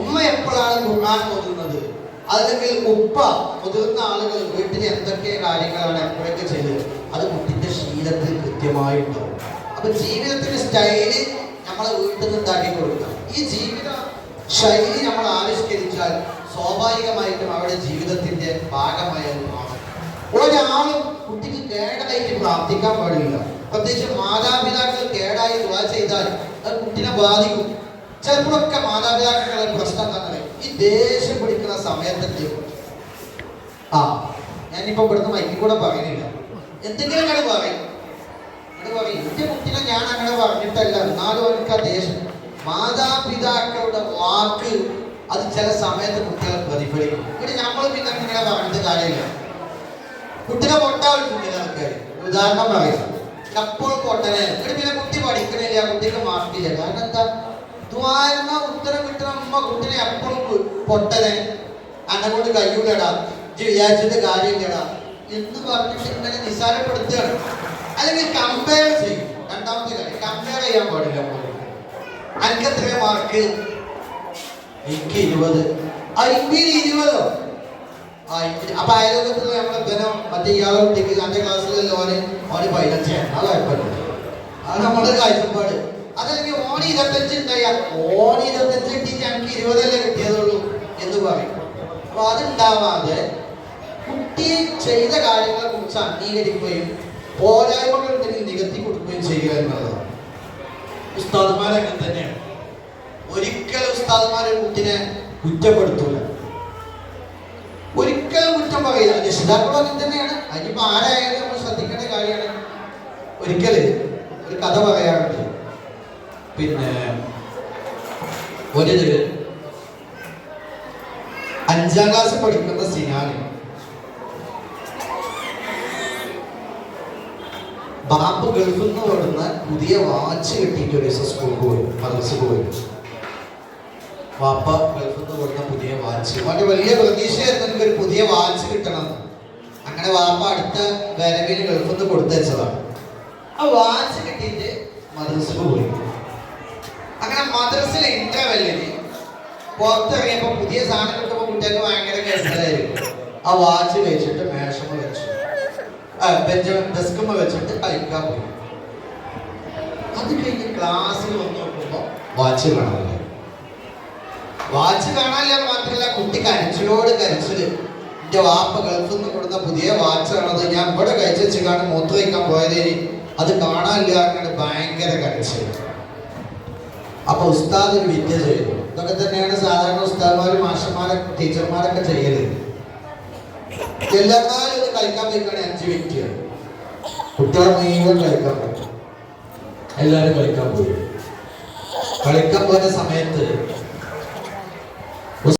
ഉമ്മ എപ്പോഴാണ് ഖുർആൻ ഓതുന്നത്? അല്ലെങ്കിൽ ഉപ്പ മുതിർന്ന ആളുകൾ വീട്ടിൽ എന്തൊക്കെ കാര്യങ്ങളാണ് എപ്പോഴൊക്കെ ചെയ്തത്? അത് കുട്ടിന്റെ ശീലത്തിൽ കൃത്യമായിട്ടുണ്ടാവും. അപ്പൊ ജീവിതത്തിന്റെ സ്റ്റൈൽ നമ്മളെ വീട്ടിൽ നിന്ന് ഉണ്ടാക്കി കൊടുക്കാം ഈ ജീവിത ശൈലി നമ്മൾ ആവിഷ്കരിച്ചാൽ സ്വാഭാവികമായിട്ടും അവരുടെ ജീവിതത്തിന്റെ ഭാഗമായ മാറും ഒരാളും കുട്ടിക്ക് കേടായിട്ട് പ്രാർത്ഥിക്കാൻ പാടില്ല. പ്രത്യേകിച്ച് മാതാപിതാക്കൾ കേടായി ദുആ ചെയ്താൽ അത് കുട്ടിനെ ബാധിക്കും. ചിലപ്പോഴൊക്കെ മാതാപിതാക്കളുടെ പ്രശ്നം തന്നെ ഈ ദേഷ്യം പിടിക്കുന്ന സമയത്തെത്തി ആ ഞാനിപ്പോ ഇവിടുന്ന് മൈക്കിൽ കൂടെ പറയുന്നില്ല. എന്തെങ്കിലും അങ്ങനെ പറയും. പറയും. എന്റെ കുട്ടിനെ ഞാൻ അങ്ങനെ പറഞ്ഞിട്ടല്ല. എന്നാലും എനിക്ക് ആ ദേഷ്യം. മാതാപിതാക്കളുടെ വാക്ക് അത് ചില സമയത്ത് കുട്ടികൾ പ്രതിഫലിക്കും. ഇവിടെ നമ്മൾ പിന്നെ ഇങ്ങനെ പറഞ്ഞിട്ട് കാര്യമില്ല. കുട്ടിനെ പൊട്ടാ ആൾക്കാർ ഉദാഹരണം പറയാം. എപ്പോൾ പൊട്ടനെ. ഇവിടെ പിന്നെ കുട്ടി പഠിക്കണില്ല. കുട്ടിക്ക് മാർക്കില്ല കാരണം എന്താ? ദ്വാരണ ഉത്തരം കിട്ടുന്ന അമ്മ കുട്ടിനെ എപ്പോഴും പൊട്ടനെ. അന്നെ കൊണ്ട് കഴിയൂലടാ ഇജ്ജ് വിചാരിച്ചിട്ട് കാര്യമില്ലടാ എന്ന് പറഞ്ഞിട്ട് ഇങ്ങനെ നിസാരപ്പെടുത്തുകയാണ് അല്ലെങ്കിൽ കമ്പയർ ചെയ്യും. രണ്ടാമത്തെ കാര്യം കമ്പയർ ചെയ്യാൻ പാടില്ല അനക്ക് എത്ര മാർക്ക് എനിക്ക് ഇരുപത്. ഇരുപതോ? ആ, ഇപ്പ- അപ്പൊ അയലോകത്തിൽ നമ്മളെ ധനം മറ്റേ ഇയാളെ കുട്ടിക്ക് അന്റെ ക്ലാസ്സിലല്ലോ ഓന് ഓന് പതിനഞ്ചാണ്. അത് കുഴപ്പമില്ല. അത് നമ്മുടെ കാഴ്ചപ്പാട്. അതല്ലെങ്കിൽ ഓണി ഇരുപത്തഞ്ച് ഉണ്ടായാൽ ഓണി ഇരുപത്തഞ്ച് കിട്ടിയിട്ട് എനിക്ക് ഇരുപതല്ലേ കിട്ടിയതുള്ളൂ എന്ന് പറയും. അപ്പൊ അതുണ്ടാവാതെ കുട്ടി ചെയ്ത കാര്യങ്ങളെ കുറിച്ച് അംഗീകരിക്കുകയും പോരായ്മകൾ എന്തെങ്കിലും നികത്തി കൊടുക്കുകയും ചെയ്യുക എന്നുള്ളതാണ്. ഉസ്താദ്മാരെ അങ്ങനെ തന്നെയാണ്. ഒരിക്കലും ഉസ്താദ്മാരെ കുട്ടിനെ കുറ്റപ്പെടുത്തൂല. ഒരിക്കലും കുറ്റം പറയില്ല. രക്ഷിതാക്കളും അങ്ങനെ തന്നെയാണ്. അതിനിപ്പോ ആരായാലും നമ്മൾ ശ്രദ്ധിക്കേണ്ട കാര്യമാണ്. ഒരിക്കൽ ഒരു കഥ പറയാറുണ്ട് പിന്നെ ഒരു അഞ്ചാം ക്ലാസ് പഠിക്കുന്ന സിനാന് ബാപ്പ് ഗൾഫിൽ നിന്ന് വരുന്ന പുതിയ വാച്ച് കിട്ടിയിട്ട് ഒരു ദിവസം സ്കൂളിൽ പോയി മദ്രസ പോയി. വാപ്പ ഗൾഫിൽ നിന്ന് കൊടുത്ത പുതിയ വാച്ച് വളരെ വലിയ പ്രതീക്ഷയായിരുന്നു എനിക്ക് ഒരു പുതിയ വാച്ച് കിട്ടണം. അങ്ങനെ വാപ്പ അടുത്ത വരവിന് ഗൾഫിൽ നിന്ന് കൊടുത്തയച്ചതാണ് ആ വാച്ച് കിട്ടിയിട്ട് മദ്രസ് പോയി. ഇന്റർവെല്ലിന് പുറത്തിറങ്ങിയപ്പോ പുതിയ സാധനം കിട്ടുമ്പോൾ കുട്ടികൾക്ക് ഭയങ്കര കേസലായിരിക്കും ആ വാച്ച് വെച്ചിട്ട് മേശമ വെച്ചു. ആ ബെഞ്ച് ഡെസ്കുമ്മ വെച്ചിട്ട് കളിക്കാൻ പോയി. അത് കഴിഞ്ഞ് ക്ലാസ്സിൽ വന്ന് നോക്കുമ്പോ വാച്ച് കാണാനില്ല. വാച്ച് കാണാനില്ല മാത്രമല്ല കുട്ടി കരച്ചിലോട് കരച്ചിൽ. എന്റെ വാപ്പ ഗൾഫിൽ നിന്ന് കൊടുത്ത പുതിയ വാച്ചാണത് ഞാൻ ഇവിടെ കഴിച്ചു വെച്ചിട്ടാണ് മൂത്ത് വയ്ക്കാൻ പോയതേനി അത് കാണാനില്ല അങ്ങനെ ഭയങ്കര കരച്ചിൽ. ഉസ്താദ് ഒരു വിദ്യ ചെയ്തു. ഇതൊക്കെ തന്നെയാണ് സാധാരണ ഉസ്താദ്മാരും മാഷന്മാരൊക്കെ ടീച്ചർമാരൊക്കെ ചെയ്യൽ. എല്ലാവരും ഇത് കളിക്കാൻ പോയിക്കാണ് അഞ്ച് മിനിറ്റ് കുട്ടികളെ മുഴുവൻ കളിക്കാൻ പറ്റും എല്ലാവരും കളിക്കാൻ പോയി. കളിക്കാൻ പോയ സമയത്ത്